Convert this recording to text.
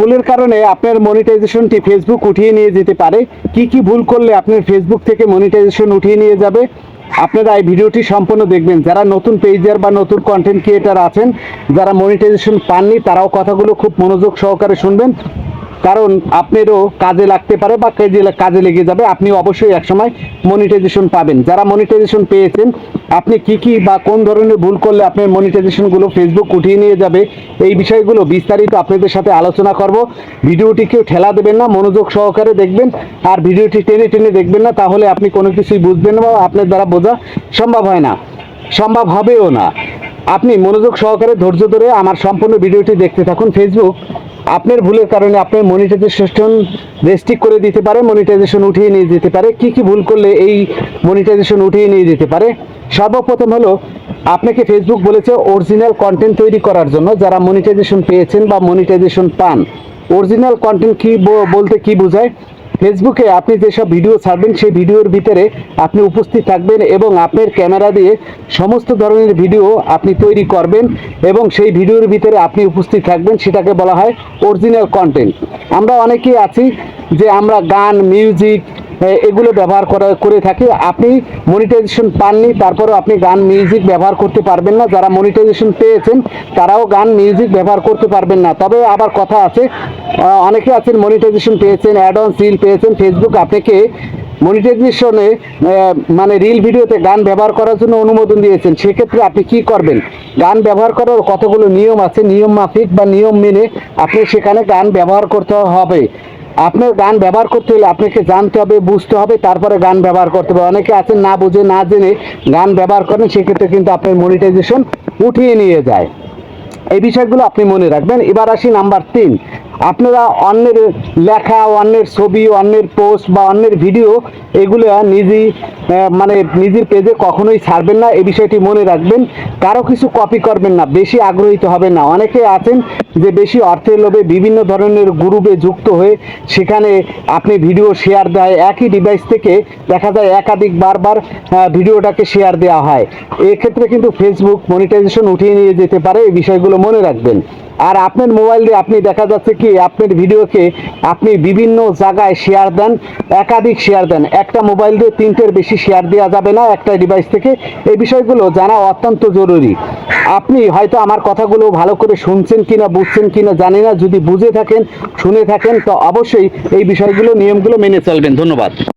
ভুলের কারণে আপনার মনিটাইজেশনটি ফেসবুক উঠিয়ে নিয়ে যেতে পারে। কি কি ভুল করলে আপনার ফেসবুক থেকে মনিটাইজেশন উঠিয়ে নিয়ে যাবে, আপনারা এই ভিডিওটি সম্পূর্ণ দেখবেন। যারা নতুন পেজার বা নতুন কন্টেন্ট ক্রিয়েটার আছেন, যারা মনিটাইজেশন পাননি, তারাও কথাগুলো খুব মনোযোগ সহকারে শুনবেন। কারণ আপনারও কাজে লাগতে পারে বা কাজে কাজে লেগে যাবে। আপনি অবশ্যই একসময় মনিটাইজেশন পাবেন। যারা মনিটাইজেশন পেয়েছেন, আপনি কি কি বা কোন ধরনের ভুল করলে আপনার মনিটাইজেশনগুলো ফেসবুক উঠিয়ে নিয়ে যাবে, এই বিষয়গুলো বিস্তারিত আপনাদের সাথে আলোচনা করব। ভিডিওটি কেউ ঠেলা দেবেন না, মনোযোগ সহকারে দেখবেন। আর ভিডিওটি টেনে টেনে দেখবেন না, তাহলে আপনি কোনো কিছুই বুঝবেন বা আপনার দ্বারা বোঝা সম্ভব হয় না। সম্ভব হবেও না। আপনি মনোযোগ সহকারে ধৈর্য ধরে আমার সম্পূর্ণ ভিডিওটি দেখতে থাকুন। ফেসবুক আপনার ভুলের কারণে আপনার মনিটাইজেশন রেস্ট্রিক্ট করে দিতে পারে মনিটাইজেশন উঠিয়ে নিয়ে যেতে পারে। কি কি ভুল করলে এই মনিটাইজেশন উঠিয়ে নিয়ে যেতে পারে? সর্বপ্রথম হলো, আপনাকে ফেসবুক বলেছে অরিজিনাল কন্টেন্ট তৈরি করার জন্য যারা মনিটাইজেশন পেয়েছেন বা মনিটাইজেশন পান। অরিজিনাল কন্টেন্ট কী বলতে কি বোঝায়? ফেসবুকে আপনি যেসব ভিডিও ছাড়বেন, সেই ভিডিওর ভিতরে আপনি উপস্থিত থাকবেন এবং আপনার ক্যামেরা দিয়ে সমস্ত ধরনের ভিডিও আপনি তৈরি করবেন এবং সেই ভিডিওর ভিতরে আপনি উপস্থিত থাকবেন, সেটাকে বলা হয় অরিজিনাল কন্টেন্ট আমরা অনেকেই আছি যে আমরা গান মিউজিক এগুলো ব্যবহার করা, করে থাকি। আপনি মনিটাইজেশন পাননি, তারপরেও আপনি গান মিউজিক ব্যবহার করতে পারবেন না। যারা মনিটাইজেশন পেয়েছেন, তারাও গান মিউজিক ব্যবহার করতে পারবেন না। তবে আবার কথা আছে অনেকে আছেন মনিটাইজেশন পেয়েছেন অ্যাড অন সিল পেয়েছেন ফেসবুক আপনাকে মনিটাইজেশনে মানে রিল ভিডিওতে গান ব্যবহার করার জন্য অনুমোদন দিয়েছেন। সেক্ষেত্রে আপনি কি করবেন? গান ব্যবহার করার কতগুলো নিয়ম আছে? নিয়ম মাফিক বা নিয়ম মেনে আপনি সেখানে গান ব্যবহার করতে হবে। আপনার গান ব্যবহার করতে হলে আপনাকে জানতে হবে, বুঝতে হবে, তারপরে গান ব্যবহার করতে হবে। অনেকে আছেন না বুঝে, না জেনে গান ব্যবহার করেন, সেক্ষেত্রে কিন্তু আপনার মনিটাইজেশন উঠিয়ে নিয়ে যায়। এই বিষয়গুলো আপনি মনে রাখবেন। এবার আসি নাম্বার তিন। আপনারা অন্যের লেখা, অন্যের ছবি, অন্যের পোস্ট বা অন্যের ভিডিও এগুলো নিজেই মানে নিজের পেজে কখনোই ছাড়বেন না। এই বিষয়টি মনে রাখবেন। কারও কিছু কপি করবেন না। বেশি আগ্রহিত হবেন না। অনেকে আছেন যে বেশি অর্থের লোভে বিভিন্ন ধরনের গ্রুপে যুক্ত হয়ে সেখানে আপনি ভিডিও শেয়ার দেয়। একই ডিভাইস থেকে দেখা যায় একাধিক বারবার ভিডিওটাকে শেয়ার দেওয়া হয়। এক্ষেত্রে কিন্তু ফেসবুক মনিটাইজেশন উঠিয়ে নিয়ে যেতে পারে। এই বিষয়গুলো মনে রাখবেন। আর আপনার মোবাইল দিয়ে আপনি দেখা যাচ্ছে কি, আপনার ভিডিওকে আপনি বিভিন্ন জায়গায় শেয়ার দেন, একাধিক শেয়ার দেন। একটা মোবাইল দিয়ে তিনটের বেশি শেয়ার দেওয়া যাবে না একটা ডিভাইস থেকে। এই বিষয়গুলো জানা অত্যন্ত জরুরি। আপনি হয়তো আমার কথাগুলো ভালো করে শুনছেন কি না বুঝছেন কি না জানি না। যদি বুঝে থাকেন, শুনে থাকেন, তো অবশ্যই এই বিষয়গুলো, নিয়মগুলো মেনে চলবেন। ধন্যবাদ।